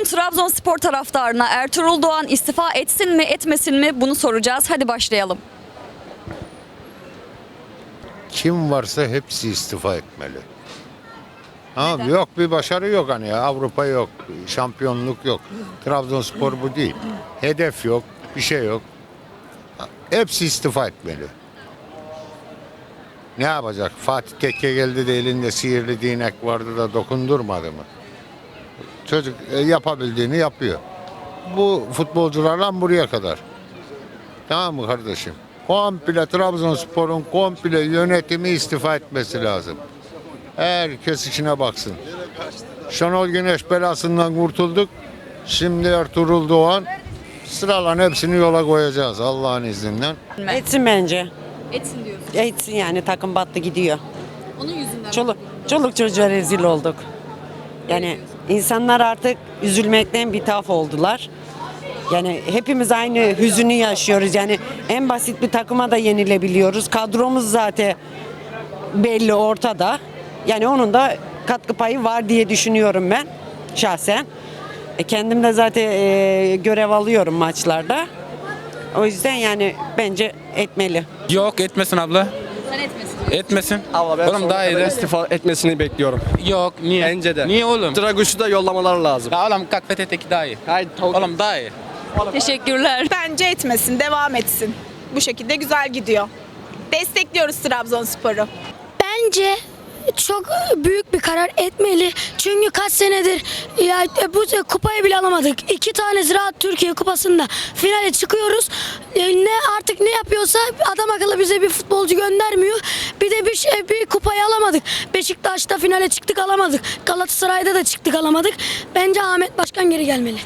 Bugün Trabzonspor taraftarına Ertuğrul Doğan istifa etsin mi etmesin mi bunu soracağız. Hadi başlayalım. Kim varsa hepsi istifa etmeli. Tamam yok bir başarı yok hani ya. Avrupa yok, şampiyonluk yok. Trabzonspor bu değil. Hedef yok, bir şey yok. Hepsi istifa etmeli. Ne yapacak? Fatih Tekke geldi de elinde sihirli değnek vardı da dokundurmadı mı? Çocuk e, yapabildiğini yapıyor. Bu futbolcularla buraya kadar. Tamam mı kardeşim? Komple Trabzonspor'un komple yönetimi istifa etmesi lazım. Herkes işine baksın. Şenol Güneş belasından kurtulduk. Şimdi Ertuğrul Doğan sıralan hepsini yola koyacağız Allah'ın izniyle. Etsin bence. Etsin diyorsun. Etsin yani takım battı gidiyor. Onun yüzünden. Çoluk, çoluk çocuğa rezil olduk. Yani insanlar artık üzülmekten bitaf oldular. Yani hepimiz aynı hüzünü yaşıyoruz. Yani en basit bir takıma da yenilebiliyoruz. Kadromuz zaten belli ortada. Yani onun da katkı payı var diye düşünüyorum ben şahsen. E, kendim de zaten e, görev alıyorum maçlarda. O yüzden yani bence etmeli. Yok etmesin abla. Sen etmesin. Etmesin. Ama ben oğlum daha iyi de. istifa etmesini bekliyorum. Yok niye? Bence de. Niye oğlum? Draguş'u da yollamalar lazım. Ya oğlum kalk daha iyi. Haydi tavuk. Oğlum daha iyi. Teşekkürler. Bence etmesin, devam etsin. Bu şekilde güzel gidiyor. Destekliyoruz Trabzonspor'u. Bence çok büyük bir karar etmeli. Çünkü kaç senedir ya bu kupayı bile alamadık. İki tane Ziraat Türkiye Kupası'nda finale çıkıyoruz. E, Ne artık ne yapıyorsa adam akıllı bize bir futbolcu göndermiyor. Bir de bir şey bir kupayı alamadık. Beşiktaş'ta finale çıktık alamadık. Galatasaray'da da çıktık alamadık. Bence Ahmet Başkan geri gelmeli.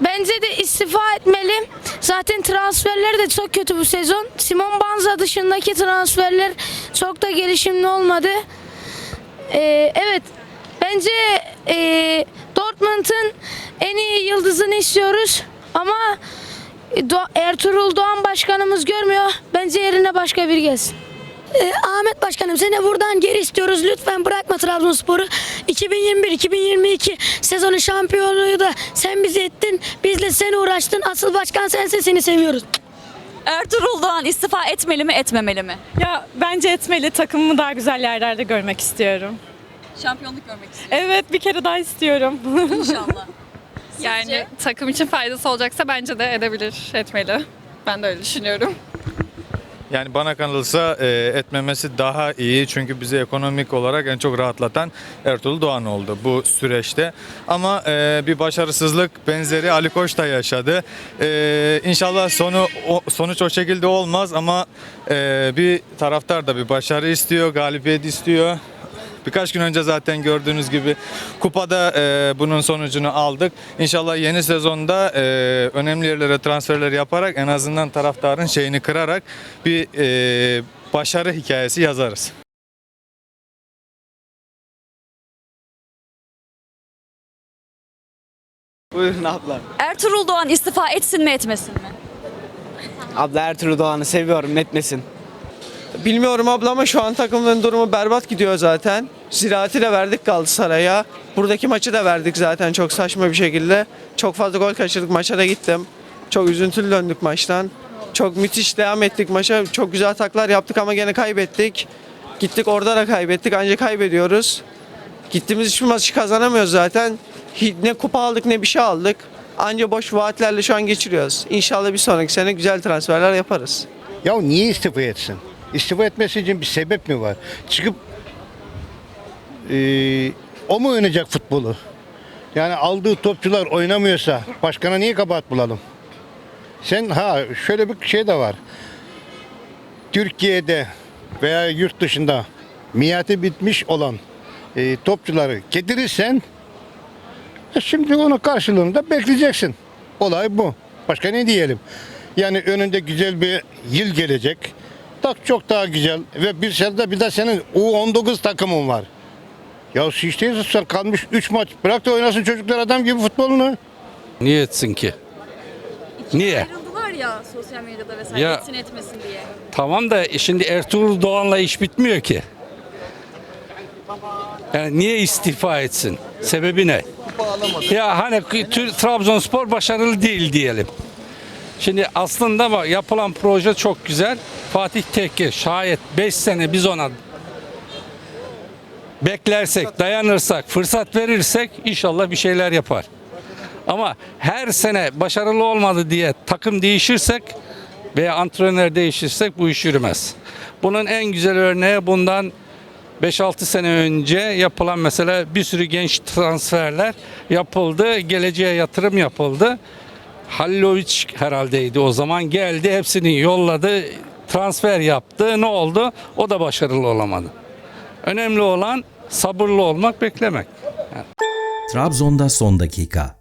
Bence de istifa etmeli. Zaten transferler de çok kötü bu sezon. Simon Banza dışındaki transferler çok da gelişimli olmadı. Ee, evet, bence ee, Dortmund'un en iyi yıldızını istiyoruz. Ama Do- Ertuğrul Doğan başkanımız görmüyor. Bence yerine başka biri gelsin. Ee, Ahmet Başkanım seni buradan geri istiyoruz. Lütfen bırakma Trabzonspor'u. 2021-2022 sezonu şampiyonluğu da sen bizi ettin. Bizle sen uğraştın. Asıl başkan sensin seni seviyoruz. Ertuğrul Doğan istifa etmeli mi etmemeli mi? Ya bence etmeli. Takımımı daha güzel yerlerde görmek istiyorum. Şampiyonluk görmek istiyorum. Evet bir kere daha istiyorum. İnşallah. Yani takım için faydası olacaksa bence de edebilir, etmeli. Ben de öyle düşünüyorum. Yani bana kalırsa e, etmemesi daha iyi çünkü bizi ekonomik olarak en çok rahatlatan Ertuğrul Doğan oldu bu süreçte. Ama e, bir başarısızlık benzeri Ali Koç da yaşadı. E, inşallah sonu o, sonuç o şekilde olmaz ama e, bir taraftar da bir başarı istiyor, galibiyet istiyor. Birkaç gün önce zaten gördüğünüz gibi kupada e, bunun sonucunu aldık. İnşallah yeni sezonda e, önemli yerlere transferler yaparak en azından taraftarın şeyini kırarak bir e, başarı hikayesi yazarız. Buyurun abla. Ertuğrul Doğan istifa etsin mi etmesin mi? Abla Ertuğrul Doğan'ı seviyorum netmesin. Bilmiyorum abla ama şu an takımın durumu berbat gidiyor zaten. Ziraati de verdik Galatasaray'a. Buradaki maçı da verdik zaten çok saçma bir şekilde. Çok fazla gol kaçırdık maça da gittim. Çok üzüntülü döndük maçtan. Çok müthiş devam ettik maça. Çok güzel taklar yaptık ama gene kaybettik. Gittik orada da kaybettik ancak kaybediyoruz. Gittiğimiz hiçbir maçı kazanamıyoruz zaten. Ne kupa aldık ne bir şey aldık. Anca boş vaatlerle şu an geçiriyoruz. İnşallah bir sonraki sene güzel transferler yaparız. Ya niye istifa etsin? İstifa etmesi için bir sebep mi var? Çıkıp eee, o mu oynayacak futbolu? Yani aldığı topçular oynamıyorsa başkana niye kabahat bulalım? Sen ha şöyle bir şey de var. Türkiye'de veya yurt dışında miyati bitmiş olan eee, topçuları getirirsen e, şimdi onun karşılığında bekleyeceksin. Olay bu. Başka ne diyelim? Yani önünde güzel bir yıl gelecek. Tak çok daha güzel ve bir sırada bir de senin U19 takımın var. Ya değilse sen kalmış 3 maç. Bırak da oynasın çocuklar adam gibi futbolunu. Niye etsin ki? Niye? Ayrıldılar ya sosyal medyada vesaire Ya- etsin etmesin diye. Tamam da şimdi Ertuğrul Doğan'la iş bitmiyor ki. Yani niye istifa etsin? Sebebi ne? Ya hani Tür- Trabzonspor başarılı değil diyelim. Şimdi aslında bak yapılan proje çok güzel. Fatih Tekke şayet 5 sene biz ona beklersek, dayanırsak, fırsat verirsek inşallah bir şeyler yapar. Ama her sene başarılı olmadı diye takım değişirsek veya antrenör değişirsek bu iş yürümez. Bunun en güzel örneği bundan 5-6 sene önce yapılan mesela bir sürü genç transferler yapıldı. Geleceğe yatırım yapıldı. Halilovic herhaldeydi o zaman geldi hepsini yolladı transfer yaptı ne oldu o da başarılı olamadı. Önemli olan sabırlı olmak beklemek. Trabzon'da son dakika.